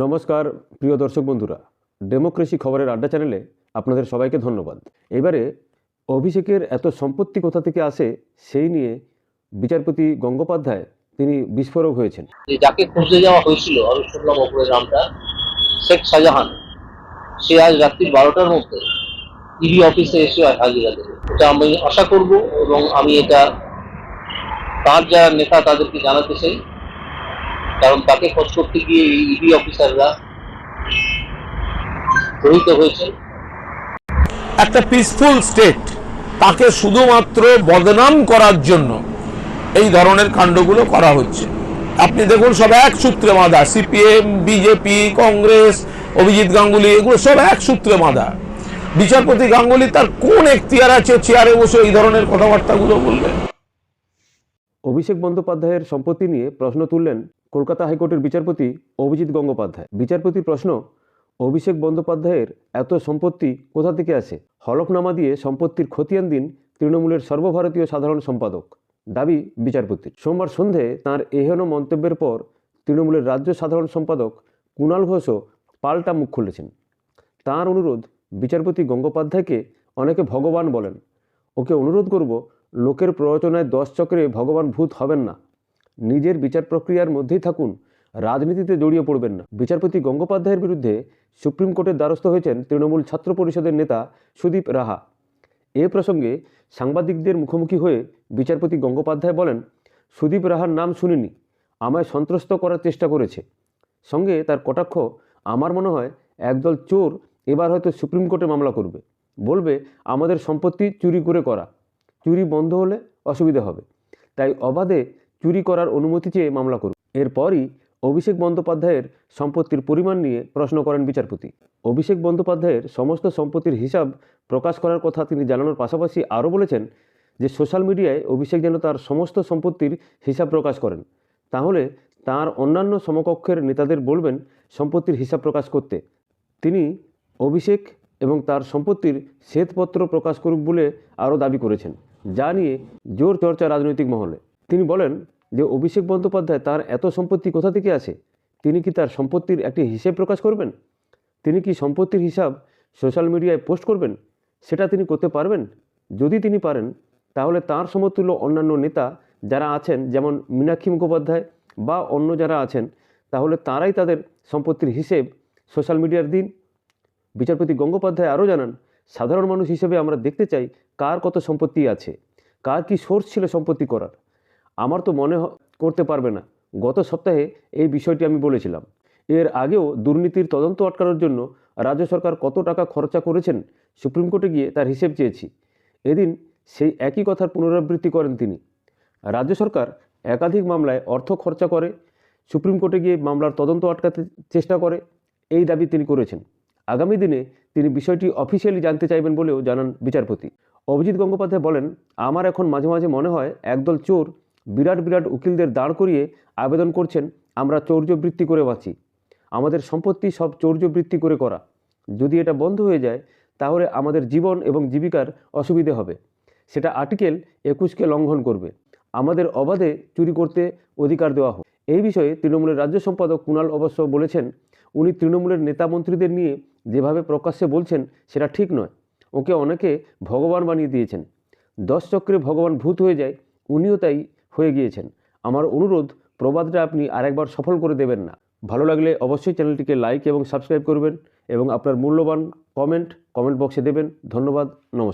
নমস্কার, প্রিয় দর্শক বন্ধুরা। ডেমোক্রেসি খবরের আড্ডা চ্যানেলে আপনাদের সবাইকে ধন্যবাদ। এবারে অভিষেকের এত সম্পত্তি কোথা থেকে আসে সেই নিয়ে বিচারপতি গঙ্গোপাধ্যায় তিনি বিস্ফোরক হয়েছেন। যাকে খুঁজতে যাওয়া হয়েছিল আমি শুনলাম ওপরের নামটা শেখ শাহজাহান, সে আজ রাত্রি বারোটার মধ্যে ইডি অফিসে এসে হাজিরা দেবে। এটা আমি আশা করব এবং আমি এটা তার যারা নেতা তাদেরকে জানাতে চাই। কারণ তাকে খোঁজ করতে গিয়ে এই ইডি অফিসাররা জড়িত হয়েছে একটা পিসফুল স্টেট তাকে শুধুমাত্র বদনাম করার জন্য এই ধরনের কাণ্ডগুলো করা হচ্ছে। আপনি দেখুন সব এক সূত্রে বাঁধা সিপিএম বিজেপি কংগ্রেস অভিজিৎ গাঙ্গুলি এগুলো সব এক সূত্রে বাঁধা। বিচারপতি গাঙ্গুলি তার কোন এখতিয়ার আছে চেয়ারে বসে এই ধরনের কথাবার্তাগুলো বলবেন? অভিষেক বন্দ্যোপাধ্যায়ের সম্পত্তি নিয়ে প্রশ্ন তুললেন কলকাতা হাইকোর্টের বিচারপতি অভিজিৎ গঙ্গোপাধ্যায়। বিচারপতির প্রশ্ন, অভিষেক বন্দ্যোপাধ্যায়ের এত সম্পত্তি কোথা থেকে আসে? হলফনামা দিয়ে সম্পত্তির খতিয়ান দিন তৃণমূলের সর্বভারতীয় সাধারণ সম্পাদক, দাবি বিচারপতির। সোমবার সন্ধে তার এহেন মন্তব্যের পর তৃণমূলের রাজ্য সাধারণ সম্পাদক কুণাল ঘোষও পাল্টা মুখ খুলেছেন। তার অনুরোধ, বিচারপতি গঙ্গোপাধ্যায়কে অনেকে ভগবান বলেন। ওকে অনুরোধ করব, লোকের প্ররোচনায় দশ চক্রে ভগবান ভূত হবেন না। নিজের বিচার প্রক্রিয়ার মধ্যেই থাকুন। রাজনীতিতে জড়িয়ে পড়বেন না। বিচারপতি গঙ্গোপাধ্যায়ের বিরুদ্ধে সুপ্রিম কোর্টের দ্বারস্থ হয়েছেন তৃণমূল ছাত্র পরিষদের নেতা সুদীপ রাহা। এ প্রসঙ্গে সাংবাদিকদের মুখোমুখি হয়ে বিচারপতি গঙ্গোপাধ্যায় বলেন, সুদীপ রাহার নাম শুনিনি। আমায় সন্ত্রস্ত করার চেষ্টা করেছে। সঙ্গে তার কটাক্ষ, আমার মনে হয় একদল চোর এবার হয়তো সুপ্রিম কোর্টে মামলা করবে। বলবে, আমাদের সম্পত্তি চুরি করে করা। চুরি বন্ধ হলে অসুবিধা হবে। তাই অবাধে চুরি করার অনুমতি চেয়ে মামলা করুন। এরপরই অভিষেক বন্দ্যোপাধ্যায়ের সম্পত্তির পরিমাণ নিয়ে প্রশ্ন করেন বিচারপতি। অভিষেক বন্দ্যোপাধ্যায়ের সমস্ত সম্পত্তির হিসাব প্রকাশ করার কথা তিনি জানানোর পাশাপাশি আরও বলেছেন যে সোশ্যাল মিডিয়ায় অভিষেক যেন তার সমস্ত সম্পত্তির হিসাব প্রকাশ করেন। তাহলে তার অন্যান্য সমকক্ষের নেতাদের বলবেন সম্পত্তির হিসাব প্রকাশ করতে। তিনি অভিষেক এবং তার সম্পত্তির শ্বেতপত্র প্রকাশ করুক বলে আরও দাবি করেছেন, যা নিয়ে জোর চর্চা রাজনৈতিক মহলে। তিনি বলেন যে অভিষেক বন্দ্যোপাধ্যায় তার এত সম্পত্তি কোথা থেকে আছে তিনি কি তার সম্পত্তির একটি হিসেব প্রকাশ করবেন? তিনি কি সম্পত্তির হিসাব সোশ্যাল মিডিয়ায় পোস্ট করবেন? সেটা তিনি করতে পারবেন? যদি তিনি পারেন, তাহলে তার সমতুল্য অন্যান্য নেতা যারা আছেন, যেমন মীনাক্ষী মুখোপাধ্যায় বা অন্য যারা আছেন, তাহলে তারাই তাদের সম্পত্তির হিসেব সোশ্যাল মিডিয়ার দিন। বিচারপতি গঙ্গোপাধ্যায় আরও জানান, সাধারণ মানুষ হিসেবে আমরা দেখতে চাই কার কত সম্পত্তি আছে, কার কি সোর্স ছিল সম্পত্তি করার। আমার তো মনে করতে পারবে না। গত সপ্তাহে এই বিষয়টি আমি বলেছিলাম। এর আগেও দুর্নীতির তদন্ত আটকানোর জন্য রাজ্য সরকার কত টাকা খরচা করেছেন সুপ্রিম কোর্টে গিয়ে তার হিসেব চেয়েছি। এদিন সেই একই কথার পুনরাবৃত্তি করেন তিনি। রাজ্য সরকার একাধিক মামলায় অর্থ খরচা করে, সুপ্রিম কোর্টে গিয়ে মামলার তদন্ত আটকাতে চেষ্টা করে, এই দাবি তিনি করেছেন। আগামী দিনে তিনি বিষয়টি অফিসিয়ালি জানতে চাইবেন বলেও জানান বিচারপতি। অভিজিৎ গঙ্গোপাধ্যায় বলেন, আমার এখন মাঝে মাঝে মনে হয় একদল চোর বিরাট বিরাট উকিলদের দাঁড় করিয়ে আবেদন করছেন, আমরা চৌর্যবৃত্তি করে বাঁচি। আমাদের সম্পত্তি সব চৌর্যবৃত্তি করে করা। যদি এটা বন্ধ হয়ে যায়, তাহলে আমাদের জীবন এবং জীবিকার অসুবিধে হবে। সেটা আর্টিকেল একুশকে লঙ্ঘন করবে। আমাদের অবাধে চুরি করতে অধিকার দেওয়া হোক। এই বিষয়ে তৃণমূলের রাজ্য সম্পাদক কুণাল অবশ্য বলেছেন, উনি তৃণমূলের নেতা মন্ত্রীদের নিয়ে যেভাবে প্রকাশ্যে বলছেন, সেটা ঠিক নয়। ওকে অনেকে ভগবান বানিয়ে দিয়েছেন। দশ চক্রে ভগবান ভূত হয়ে যায়, উনিও তাই হয়ে গিয়েছেন। আমার অনুরোধ, প্রবাদটা আপনি আরেকবার সফল করে দেবেন না। ভালো লাগলে অবশ্যই চ্যানেলটিকে লাইক এবং সাবস্ক্রাইব করবেন এবং আপনার মূল্যবান কমেন্ট কমেন্ট বক্সে দেবেন। ধন্যবাদ, নমস্কার।